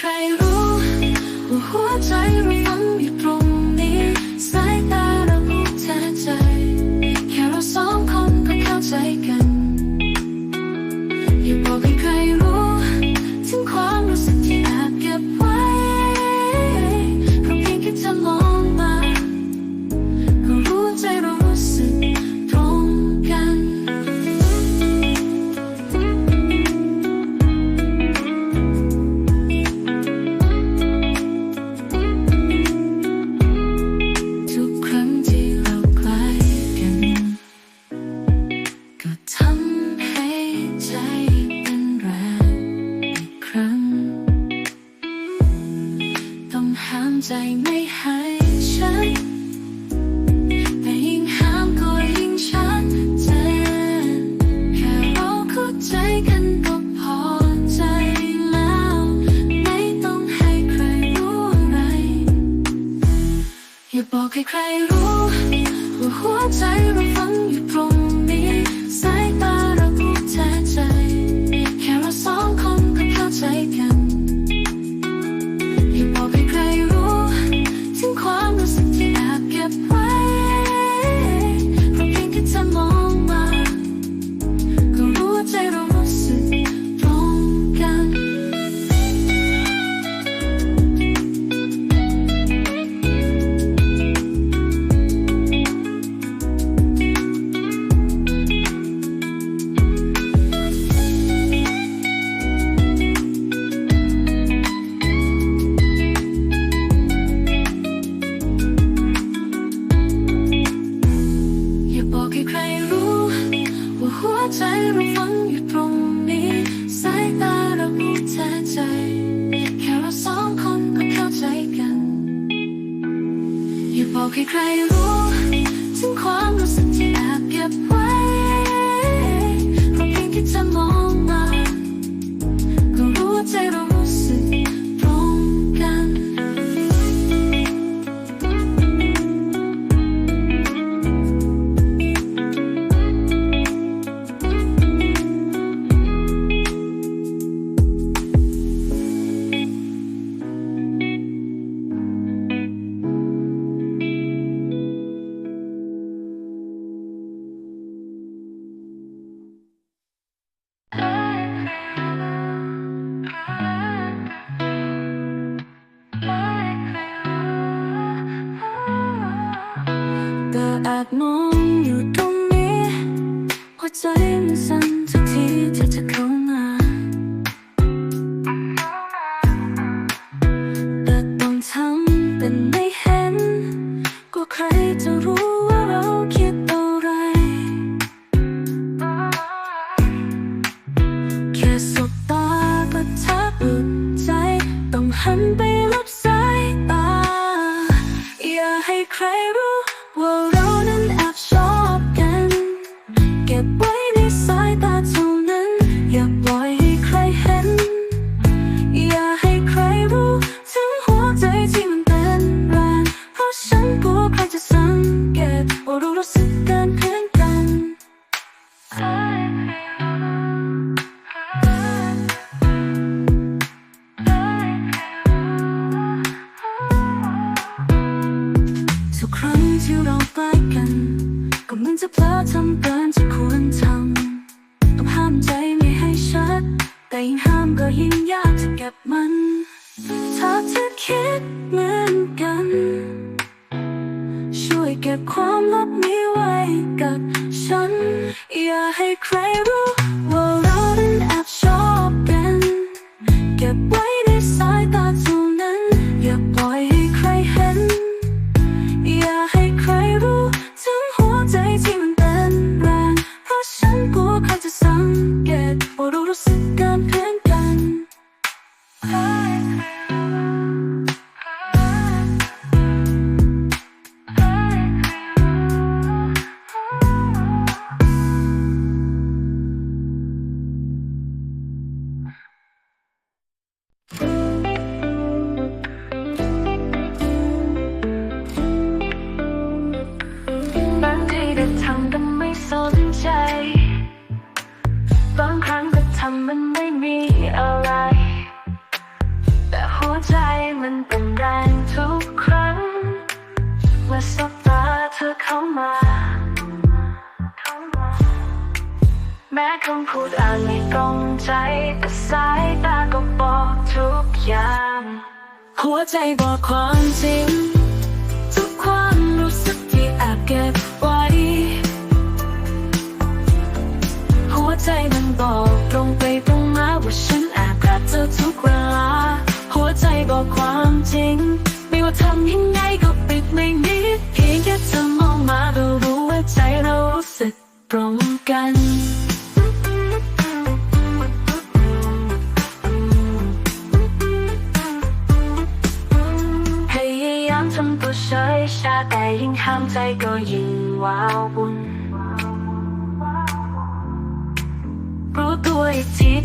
ใครรู้ ว่าหัวใจเรายังอยู่ตรง ใจไม่หายใช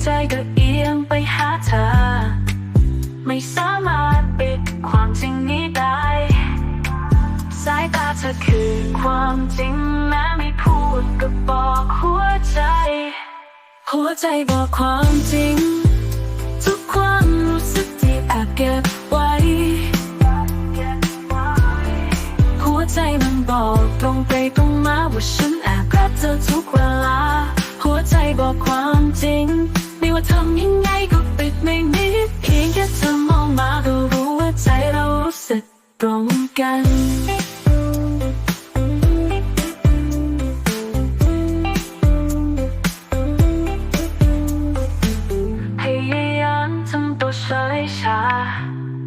ใจก็เอียงไปหาเธอ ไม่สามารถปิดความจริงนี้ได้ สายตาเธอคือความจริงแม้ไม่พูดก็บอกหัวใจ หัวใจบอกความจริง ทุกความรู้สึกที่แอบเก็บไว้ หัวใจมันบอกตรงไปตรงมาว่าฉันแอบรักเธอทุกเวลา หัวใจบอกความจริง ว่าทำยังไงก็ปิดไม่มิดเพียงแค่เธอมองมาก็รู้ว่าใจเรารู้สึกตรงกันพยายามทำตัวเฉยชา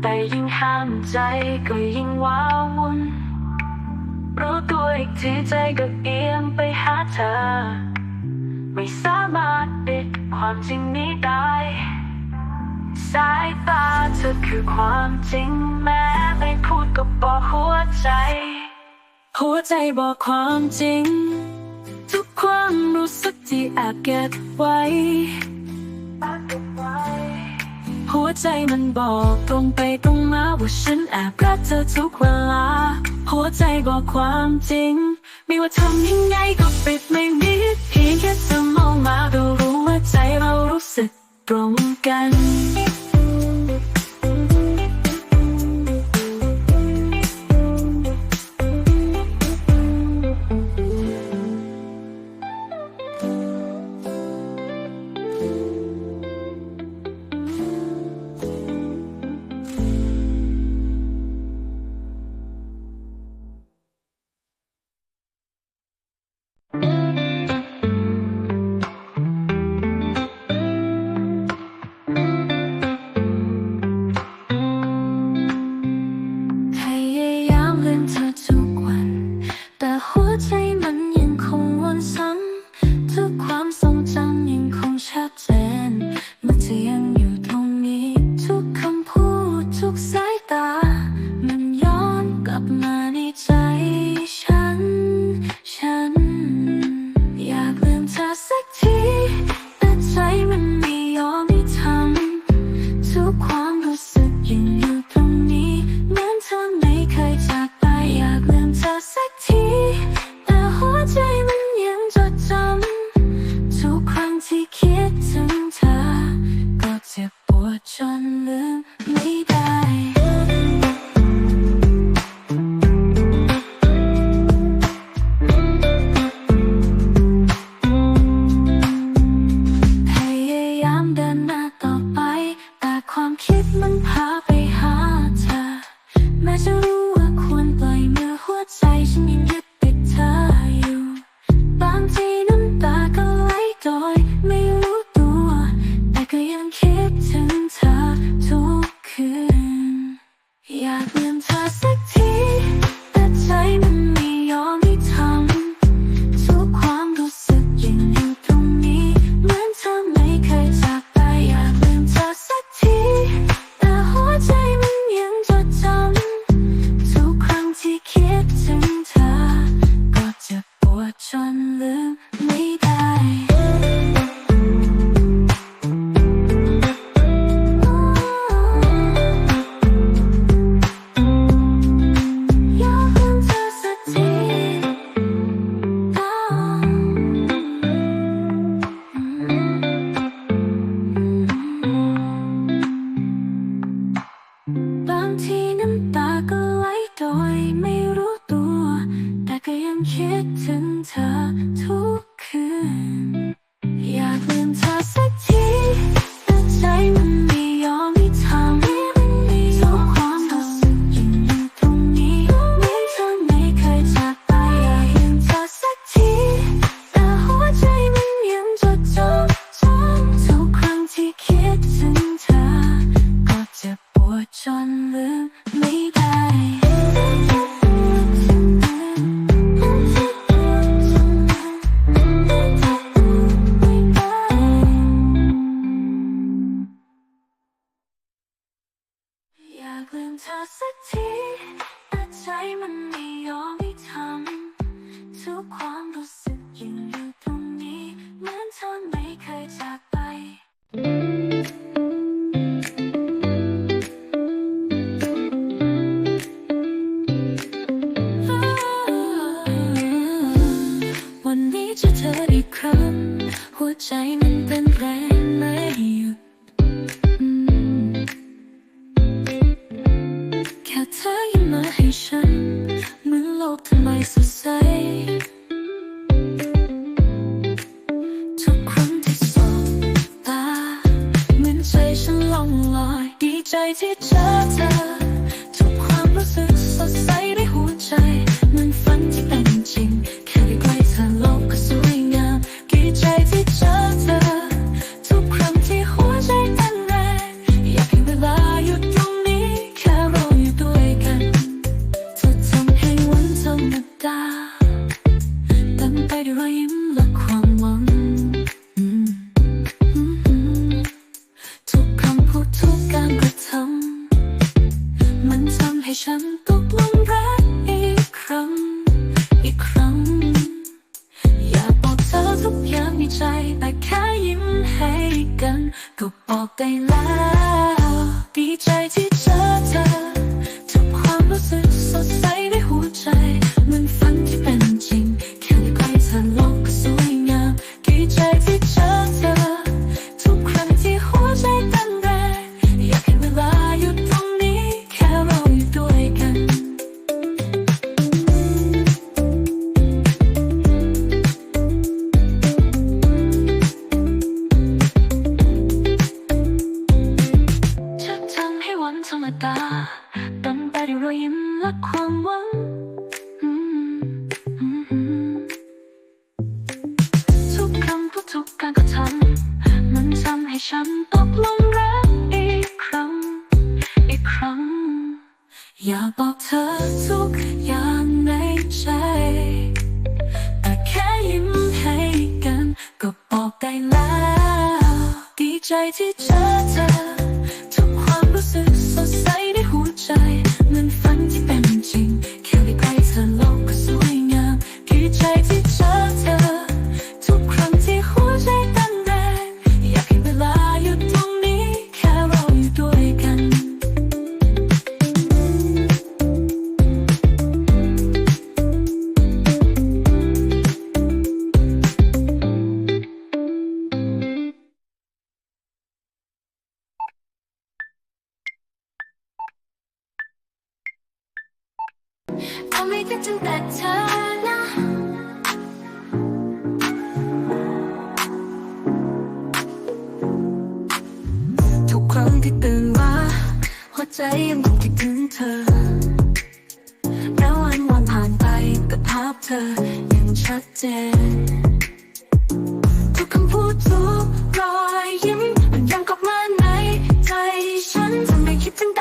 แต่ยิ่งห้ามใจก็ยิ่งว้าวุ่นรู้ตัวอีกทีใจก็เอียงไปหาเธอ ไม่สามารถปิดความจริงนี้ได้ สายตาเธอคือความจริงแม้ไม่พูดก็บอกหัวใจ หัวใจบอกความจริง ทุกความรู้สึกที่อาจเก็บไว้ หัวใจมันบอกตรงไปตรงมาว่าฉันแอบรักเธอทุกเวลา หัวใจบอกความจริง ไม่ว่าทำยังไงก็ปิดไม่มิดเพียงแค่เธอมองมาก็รู้ว่าใจเรารู้สึกตรงกัน can't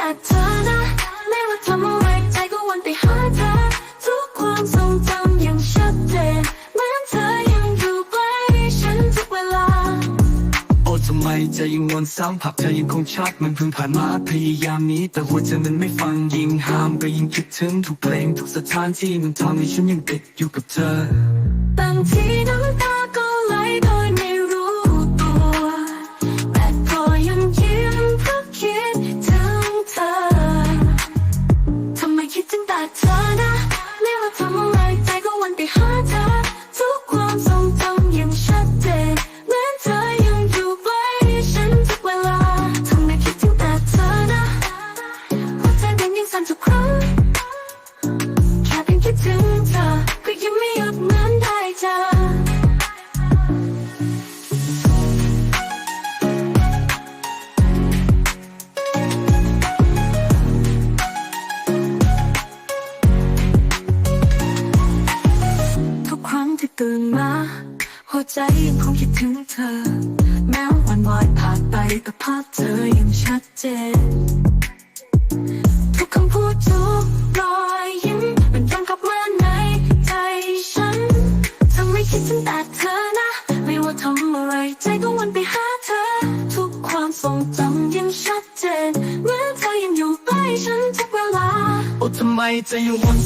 จากเธอนะไม่ว่าทำอะไรใจก็วนไปหาเธอ ทุกความทรงจำยังชัดเจนเหมือนเธอยังอยู่ใกล้ฉันทุกเวลาอ้ทำไมใจยังวนซ้ำภาพเธอยังคงชัดมันเพิ่งผ่านมาพยายามนี้ แต่หัวใจมันไม่ฟังยิงห้ามก็ยิงคิดถึงทุกเพลงทุกสถานที่มันทำให้ฉันยังติดอยู่กับเธอบางที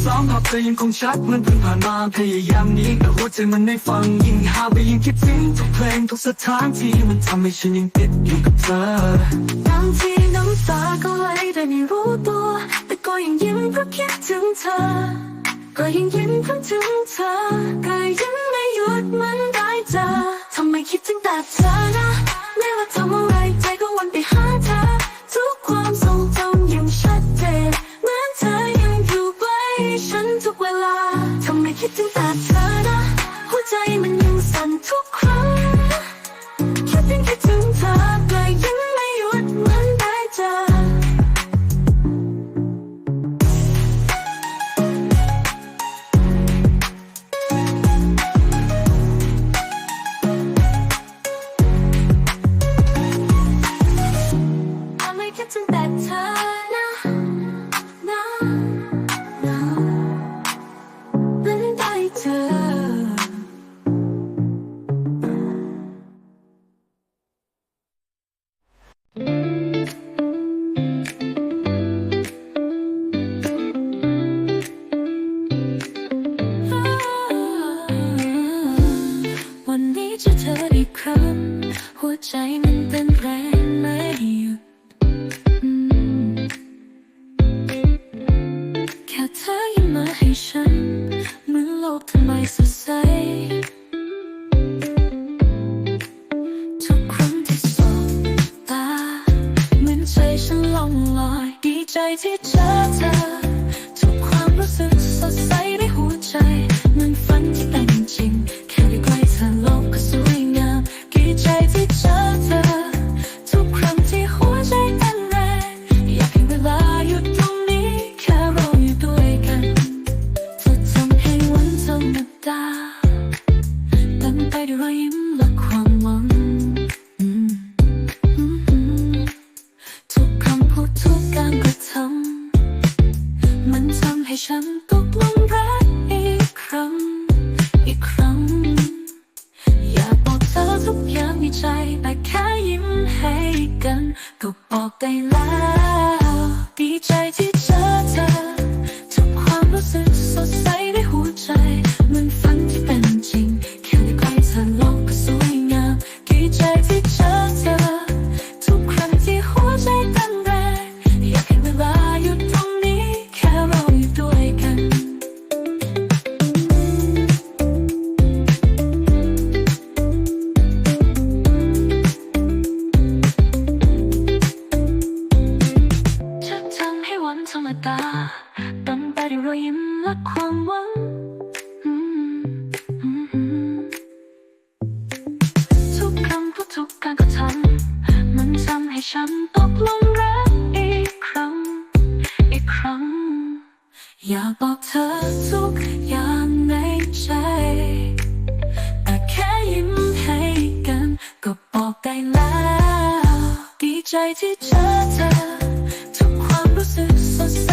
ซ้องภาพเธอยังคงชัดเหมือนเพิ่งผ่านมาพยายามนี้แต่หัวใจมันไม่ฟังยิ่งหาไปยิ่งคิดถึงทุกเพลงทุกสถานที่มันทำให้ฉันยังติดอยู่กับเธอบางทีน้ำตาก็ไหลโดยไม่รู้ตัวแต่ก็ยังยิ้มเพราะคิดถึงเธอ ก็ยังยิ้มเพราะถึงเธอก็ยังไม่หยุดมันได้เจอทำไมคิดถึงแต่เธอนะไม่ว่าทำอะไรใจก็วนไปหาเธอทุกความทรงจ I did ดีใอยากบอกเธอทุกอย่างในใจ แต่แค่ยิ้มให้กันก็บอกได้แล้ว ดีใจที่เจอเธอทุกความรู้สึกสดใส